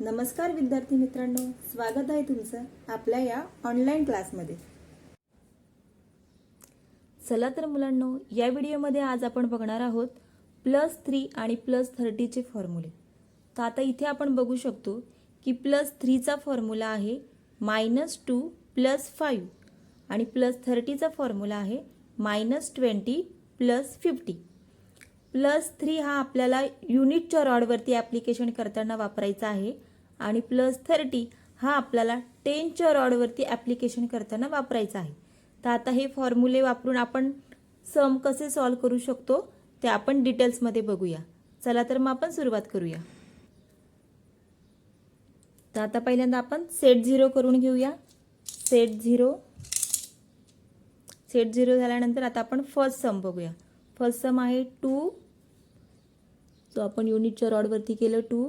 नमस्कार विद्यार्थी मित्रांनो स्वागत आहे तुमचं आपल्या या ऑनलाईन क्लासमध्ये चला तर मुलांनो या व्हिडिओमध्ये आज आपण बघणार आहोत प्लस थ्री आणि प्लस थर्टीचे फॉर्म्युले तर आता इथे आपण बघू शकतो की प्लस थ्रीचा फॉर्म्युला आहे मायनस टू प्लस फाईव्ह आणि प्लस थर्टीचा फॉर्म्युला आहे minus twenty plus fifty plus three हा आपल्याला युनिटच्या रॉडवरती ॲप्लिकेशन करताना वापरायचा आहे. आणि प्लस थर्टी हा आपल्याला टेनच्या रॉडवरती ॲप्लिकेशन करताना वापरायचा आहे. तर आता हे फॉर्म्युले वापरून आपण सम कसे सॉल्व करू शकतो ते आपण डिटेल्समध्ये बघूया. चला तर मग आपण सुरुवात करूया. तर आता पहिल्यांदा आपण सेट झिरो करून घेऊया. सेट झिरो सेट झिरो झाल्यानंतर आता आपण फर्स्ट सम बघूया. फर्स्ट सम आहे टू जो आपण युनिटच्या रॉडवरती केलं टू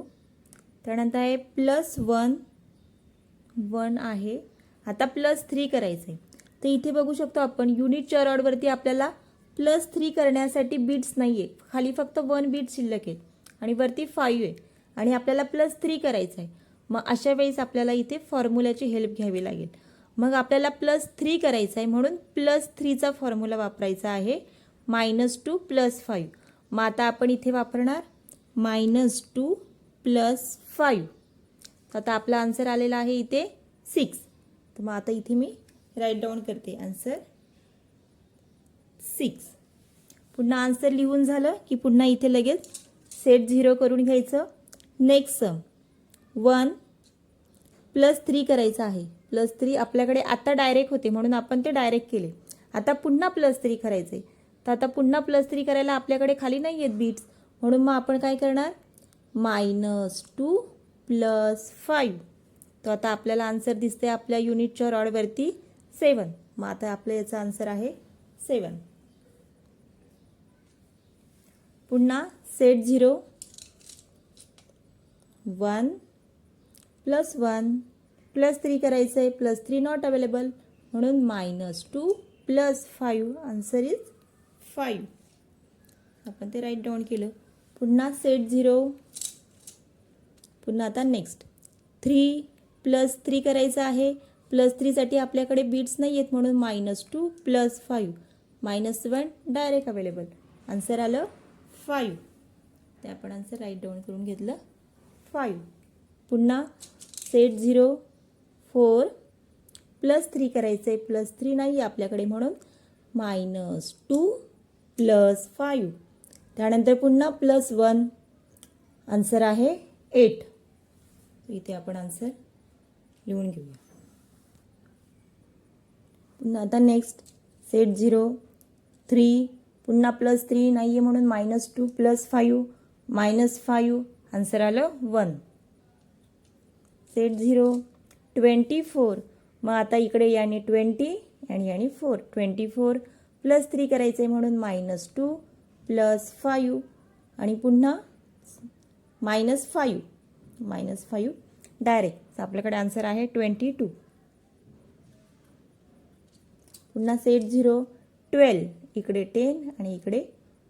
त्यानंतर आहे प्लस वन वन आहे. आता प्लस थ्री करायचं आहे तर इथे बघू शकतो आपण युनिटच्या रॉडवरती आपल्याला प्लस थ्री करण्यासाठी बीट्स नाही आहे खाली फक्त वन बीट शिल्लक आहेत आणि वरती फाईव्ह आहे. आणि आपल्याला प्लस थ्री करायचं आहे मग अशा वेळेस आपल्याला इथे फॉर्म्युलाची हेल्प घ्यावी लागेल. मग आपल्याला प्लस थ्री करायचं आहे म्हणून प्लस थ्रीचा फॉर्म्युला वापरायचा आहे. मायनस टू प्लस फाईव्ह मग आता आपण इथे वापरणार मायनस टू प्लस फाईव्ह. आता आपला आन्सर आलेला आहे इथे सिक्स. तर मग आता इथे मी राईट डाऊन करते आन्सर सिक्स. पुन्हा आन्सर लिहून झालं की पुन्हा इथे लगेच सेट झिरो करून घ्यायचं. Next sum one plus three करायचं आहे. प्लस थ्री आपल्याकडे आता डायरेक्ट होते म्हणून आपण ते डायरेक्ट केले. आता पुन्हा प्लस थ्री करायचं आहे तर आता पुन्हा प्लस थ्री करायला आपल्याकडे खाली नाही आहेत बीट्स म्हणून मग आपण काय करणार? Minus two plus five. तर आता आपल्याला आन्सर दिसते आपल्या युनिटच्या रॉडवरती सेवन मग आता आपलं याचा आन्सर आहे सेवन पुन्हा set zero. One plus one. Plus three करायचं आहे प्लस थ्री नॉट अवेलेबल. म्हणून minus two plus five. Answer is five. आपण ते राईट डाऊन केलं. पुन्हा सेट झिरो. पुन्हा आता नेक्स्ट थ्री प्लस थ्री करायचं आहे. प्लस थ्रीसाठी आपल्याकडे बीट्स नाही आहेत म्हणून minus two plus five minus one direct available answer आलं? फाईव्ह ते आपण आन्सर राईट डाऊन करून घेतलं. फाईव्ह पुन्हा set zero four plus three करायचं आहे प्लस थ्री नाही आहे आपल्याकडे म्हणून मायनस टू प्लस फाईव्ह त्यानंतर पुन्हा प्लस वन आन्सर आहे एट इथे आपण आन्सर लिहून घेऊया. पुन्हा आता नेक्स्ट सेट झिरो थ्री पुन्हा प्लस थ्री नाही आहे म्हणून minus two plus five minus five answer आलं one set zero twenty four मग आता इकडे याने ट्वेंटी आणि याने four twenty four plus three करायचं आहे म्हणून मायनस टू प्लस फायू आणि पुन्हा minus five minus five direct आपल्याकडे आन्सर आहे ट्वेंटी टू पुन्हा सेट झिरो ट्वेल्व इकडे टेन आणि इकडे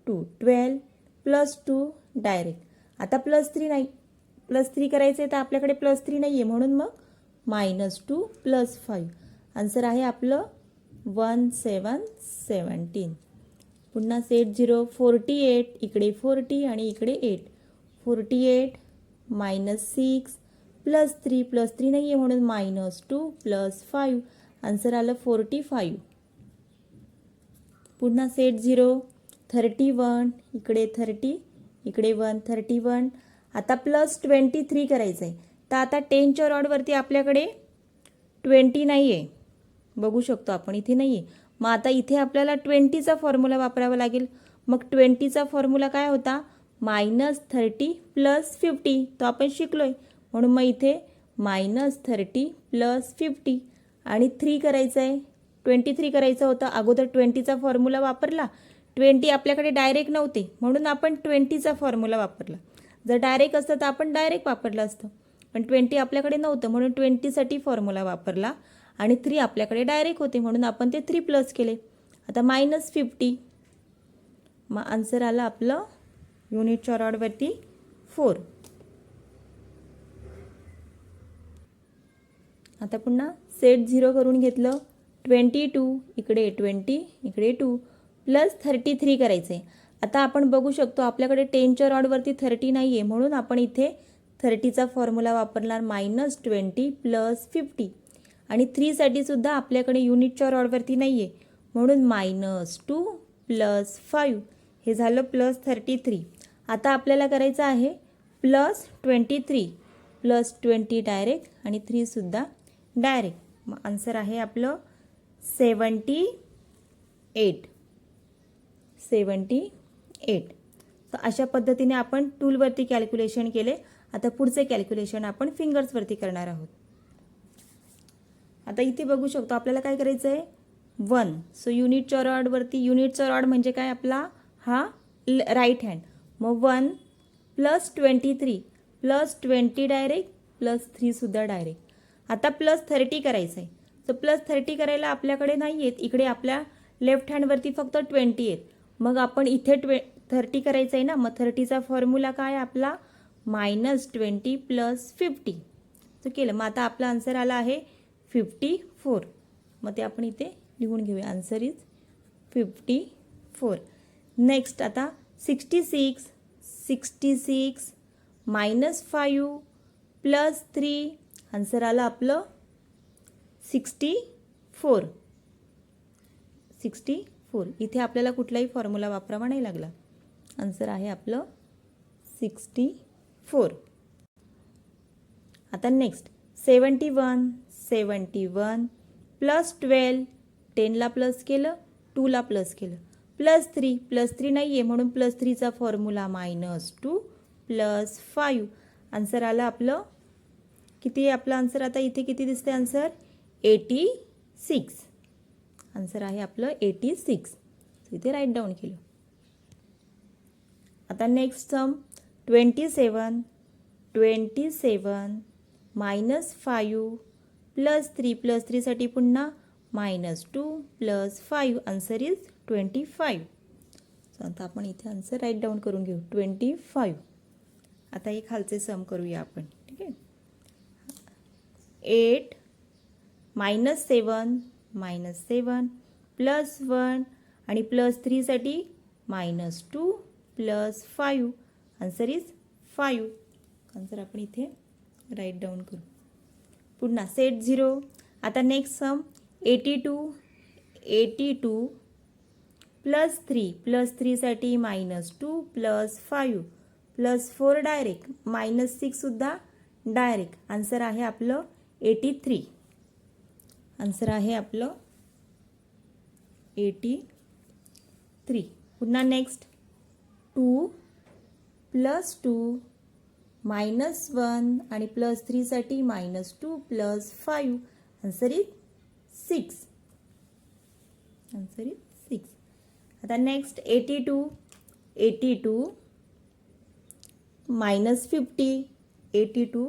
two twelve plus two direct आता प्लस थ्री नाही. प्लस थ्री करायचं आहे तर आपल्याकडे प्लस थ्री नाही आहे म्हणून मग minus two plus five answer आहे आपलं वन सेवन सेवन्टीन पुन्हा सेट झिरो फोर्टी एट इकडे फोर्टी आणि इकडे eight forty eight minus six plus three plus three नाही आहे म्हणून minus two plus five answer आलं फोर्टी फाईव्ह पुन्हा सेट झिरो थर्टी वन इकडे थर्टी इकडे वन थर्टी वन आता प्लस ट्वेंटी थ्री करायचं आहे तर आता टेनच्या रॉडवरती आपल्याकडे ट्वेंटी नाही आहे बघू शकतो आपण इथे नाही आहे मग आता इथे आपल्याला ट्वेंटीचा फॉर्म्युला वापरावा लागेल. मग ट्वेंटीचा फॉर्म्युला काय होता? Minus thirty plus fifty. तो आपण शिकलो आहे म्हणून मग इथे मायनस थर्टी प्लस फिफ्टी. आणि थ्री करायचं आहे ट्वेंटी थ्री करायचं होतं. अगोदर ट्वेंटीचा फॉर्म्युला वापरला. ट्वेंटी आपल्याकडे डायरेक्ट नव्हते. म्हणून आपण ट्वेंटीचा फॉर्म्युला वापरला. जर डायरेक्ट असतं तर आपण डायरेक्ट वापरलं असतं. पण ट्वेंटी आपल्याकडे नव्हतं. म्हणून ट्वेंटीसाठी फॉर्म्युला वापरला. आणि थ्री आपल्याकडे डायरेक्ट होते. म्हणून आपण ते थ्री प्लस केले. आता मायनस फिफ्टी. मग आन्सर आलं आपलं युनिटच्या रॉडवरती फोर. आता पुन्हा सेट झिरो करून घेतलं. ट्वेंटी टू इकडे ट्वेंटी इकडे टू प्लस थर्टी थ्री करायचं. आहे आता आपण बघू शकतो आपल्याकडे टेनच्या रॉडवरती थर्टी नाही आहे म्हणून आपण इथे थर्टीचा फॉर्म्युला वापरणार मायनस ट्वेंटी प्लस फिफ्टी आणि थ्रीसाठी सुद्धा आपल्याकडे युनिटच्या रॉडवरती नाही आहे म्हणून मायनस टू प्लस फाईव्ह हे झालं प्लस थर्टी थ्री आता आपल्याला करायचं आहे plus twenty three plus twenty direct आणि थ्रीसुद्धा डायरेक्ट. मग आन्सर आहे आपलं सेवन्टी एट. Seventy eight. तर अशा पद्धतीने आपण टूलवरती कॅल्क्युलेशन केले. आता पुढचे कॅल्क्युलेशन आपण फिंगर्सवरती करणार आहोत. आता इथे बघू शकतो आपल्याला काय करायचं आहे वन. सो युनिटच्या रॉडवरती युनिटचा रॉड म्हणजे काय? आपला हा राईट हँड मग one plus twenty three plus twenty direct plus थ्रीसुद्धा direct. आता प्लस थर्टी करायचं आहे तर प्लस थर्टी करायला आपल्याकडे नाही आहेत इकडे आपल्या लेफ्ट हँडवरती फक्त ट्वेंटी आहेत मग आपण इथे ट्वे थर्टी करायचं आहे ना मग थर्टीचा फॉर्म्युला काय आपला? Minus twenty plus fifty. तर केलं. मग आता आपला आन्सर आला आहे फिफ्टी फोर. मग ते आपण इथे लिहून घेऊया. Answer is fifty four. Next आता sixty six sixty six minus five plus three. Answer आलं आपलं सिक्स्टी फोर. Sixty four. इथे आपल्याला कुठलाही फॉर्म्युला वापरावा नाही लागला. आन्सर आहे आपलं सिक्स्टी फोर. आता next seventy one seventy one plus twelve टेनला plus केलं टूला प्लस केलं. प्लस थ्री प्लस थ्री नाही आहे म्हणून plus थ्रीचा formula minus two plus five answer आलं आपलं? किती आहे आपलं आन्सर आता इथे किती दिसते आन्सर एटी सिक्स आन्सर आहे आपलं एटी सिक्स इथे राईट डाऊन केलं. आता next sum twenty seven twenty seven minus five plus three plus थ्रीसाठी पुन्हा minus two plus five answer is twenty five. आता आपण इथे आन्सर राईट डाऊन करून घेऊ. Twenty five. आता एक खालचे सम करूया आपण. ठीक आहे? Eight minus seven minus seven plus one आणि plus थ्रीसाठी minus two plus five answer is five answer आपण इथे राईट डाऊन करू. पुन्हा सेट झिरो आता next sum eighty two eighty two plus three plus थ्रीसाठी minus two plus five plus four direct minus सिक्ससुद्धा direct. Answer आहे आपलं eighty three. Answer आहे आपलं eighty three. पुन्हा next two plus two minus one आणि plus थ्रीसाठी minus two plus five. Answer is six. Answer is आता next eighty two eighty two minus fifty eighty two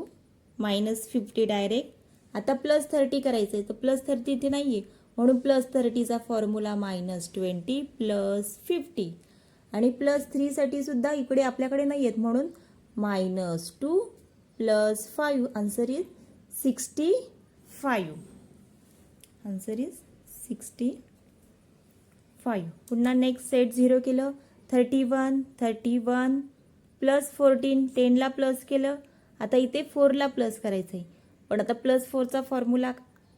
minus fifty direct आता plus thirty करायचं आहे तर plus thirty इथे नाही आहे म्हणून plus थर्टीचा formula minus twenty plus fifty आणि प्लस थ्रीसाठी सुद्धा इकडे आपल्याकडे नाही आहेत म्हणून minus two plus five answer is sixty five answer is sixty five पुन्हा नेक्स्ट सेट झिरो केलं. Thirty one thirty one plus fourteen टेनला plus केलं. आता इथे फोरला प्लस करायचं आहे पण आता प्लस फोरचा फॉर्म्युला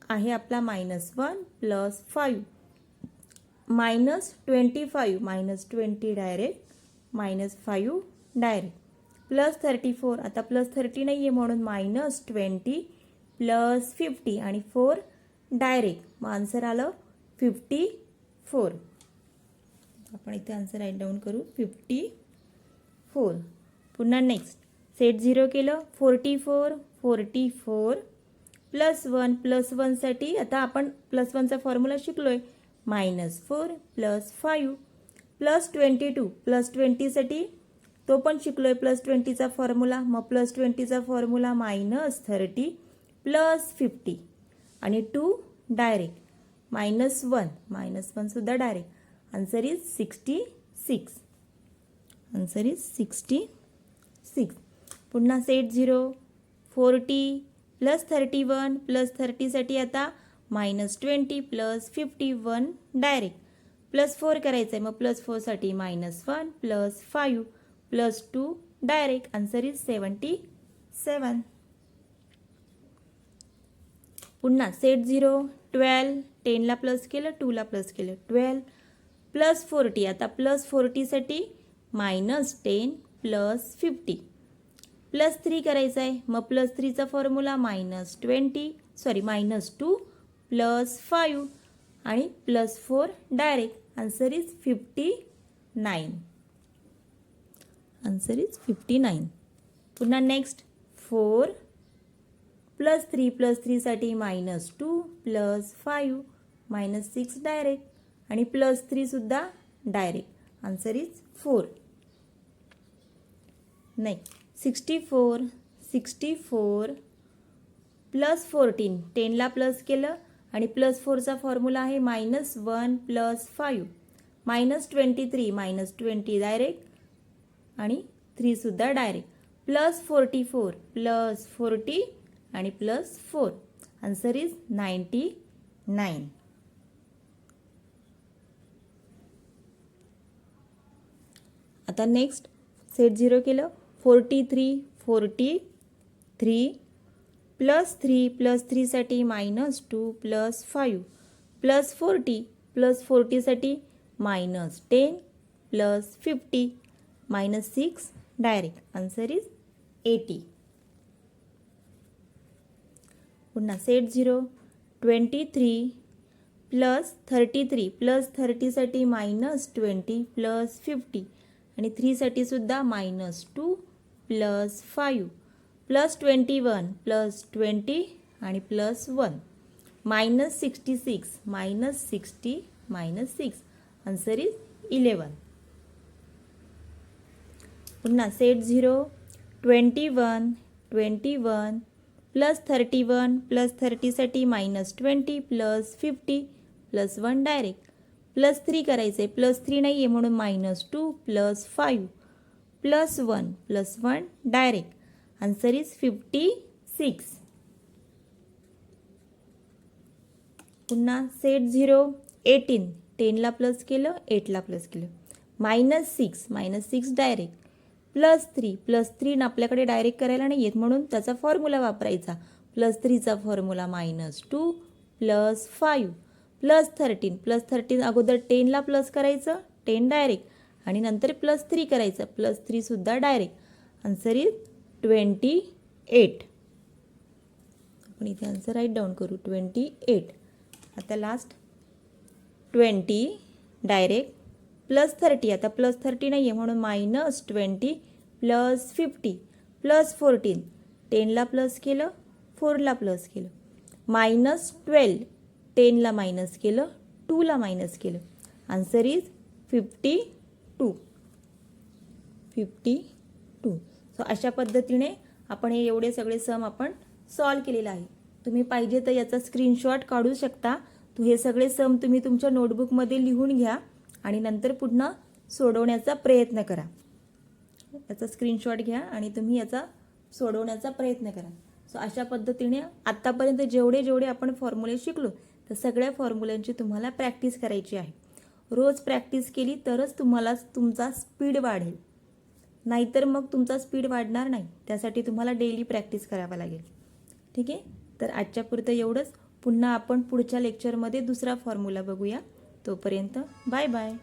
आहे आपला minus one plus five minus twenty five minus twenty direct minus five direct plus thirty four आता प्लस थर्टी नाही आहे म्हणून मायनस ट्वेंटी प्लस फिफ्टी आणि फोर डायरेक्ट मग आन्सर आलं फिफ्टी फोर आपण इथे आन्सर राईट डाऊन करू. फिफ्टी फोर पुन्हा नेक्स्ट सेट झिरो केलं. Forty four forty four plus one plus वनसाठी आता आपण प्लस वनचा फॉर्म्युला शिकलो आहे minus four plus five plus twenty two plus ट्वेंटीसाठी तो पण शिकलो आहे प्लस ट्वेंटीचा फॉर्म्युला मग plus ट्वेंटीचा formula minus thirty plus fifty आणि two direct minus one minus वनसुद्धा direct answer is sixty six answer is sixty six पुन्हा set zero forty plus thirty one plus थर्टीसाठी आता minus twenty plus fifty one direct plus four करायचं आहे मग plus फोरसाठी minus one plus five plus two direct answer is seventy seven पुन्हा set zero twelve टेनला plus केलं टूला plus केलं twelve plus forty. आता plus फोर्टीसाठी minus ten plus fifty. Plus three करायचं आहे मग plus थ्रीचा formula minus twenty. Sorry minus two plus five. आणि plus four direct. Answer is fifty nine. Answer is fifty nine. पुन्हा next. Four plus three. Plus थ्रीसाठी minus two plus five. Minus six direct. आणि plus थ्रीसुद्धा direct answer is four नाही sixty four sixty four plus fourteen टेनला plus केलं आणि plus फोरचा formula आहे minus one plus five minus twenty three minus twenty direct आणि थ्रीसुद्धा direct plus forty four plus forty आणि plus four answer is ninety nine आता next set zero केलं. Forty three forty three plus three plus थ्रीसाठी minus two plus five plus forty plus फोर्टीसाठी minus ten plus fifty minus six direct answer is eighty पुन्हा set zero twenty three plus thirty three plus थर्टीसाठी minus twenty plus fifty आणि थ्रीसाठी सुद्धा minus two plus five plus twenty one plus twenty आणि plus one minus sixty six minus sixty minus six answer is eleven पुन्हा set zero twenty one twenty one plus thirty one plus थर्टीसाठी minus twenty plus fifty plus one direct plus three करायचं आहे plus three नाही आहे म्हणून minus two plus five plus one plus one direct. Answer is fifty six. पुन्हा set zero eighteen. टेनला plus केलं एटला plus केलं. Minus six minus six direct. Plus three plus three आपल्याकडे डायरेक्ट करायला नाही येत म्हणून त्याचा फॉर्म्युला वापरायचा. Plus थ्रीचा formula minus two plus five. Plus thirteen. Plus thirteen अगोदर टेनला प्लस करायचं टेन डायरेक्ट. आणि नंतर प्लस थ्री करायचं. Plus थ्रीसुद्धा direct. Answer is twenty eight. आपण इथे आन्सर राईट डाऊन करू. Twenty eight. आता last twenty direct. Plus thirty. आता प्लस थर्टी नाही आहे म्हणून minus twenty plus fifty plus fourteen. टेनला plus केलं फोरला प्लस केलं. मायनस ट्वेल्व टेनला मायनस केलं टूला मायनस केलं. Answer is fifty two. Fifty two. So अशा पद्धतीने आपण हे एवढे सगळे सम आपण सॉल्व केलेलं आहे. तुम्ही पाहिजे तर याचा स्क्रीनशॉट काढू शकता. तू हे सगळे सम तुम्ही तुमच्या नोटबुकमध्ये लिहून घ्या आणि नंतर पुन्हा सोडवण्याचा प्रयत्न करा. याचा स्क्रीनशॉट घ्या आणि तुम्ही याचा सोडवण्याचा प्रयत्न करा. सो अशा पद्धतीने आत्तापर्यंत जेवढे जेवढे आपण फॉर्म्युले शिकलो तर सगळ्या फॉर्म्युल्यांची तुम्हाला प्रॅक्टिस करायची आहे. रोज प्रॅक्टिस केली तरच तुम्हाला तुमचा स्पीड वाढेल. नाहीतर मग तुमचा स्पीड वाढणार नाही. त्यासाठी तुम्हाला डेली प्रॅक्टिस करावा लागेल. ठीक आहे? तर आजच्या पुरतं एवढंच. पुन्हा आपण पुढच्या लेक्चरमध्ये दुसरा फॉर्म्युला बघूया. तोपर्यंत बाय बाय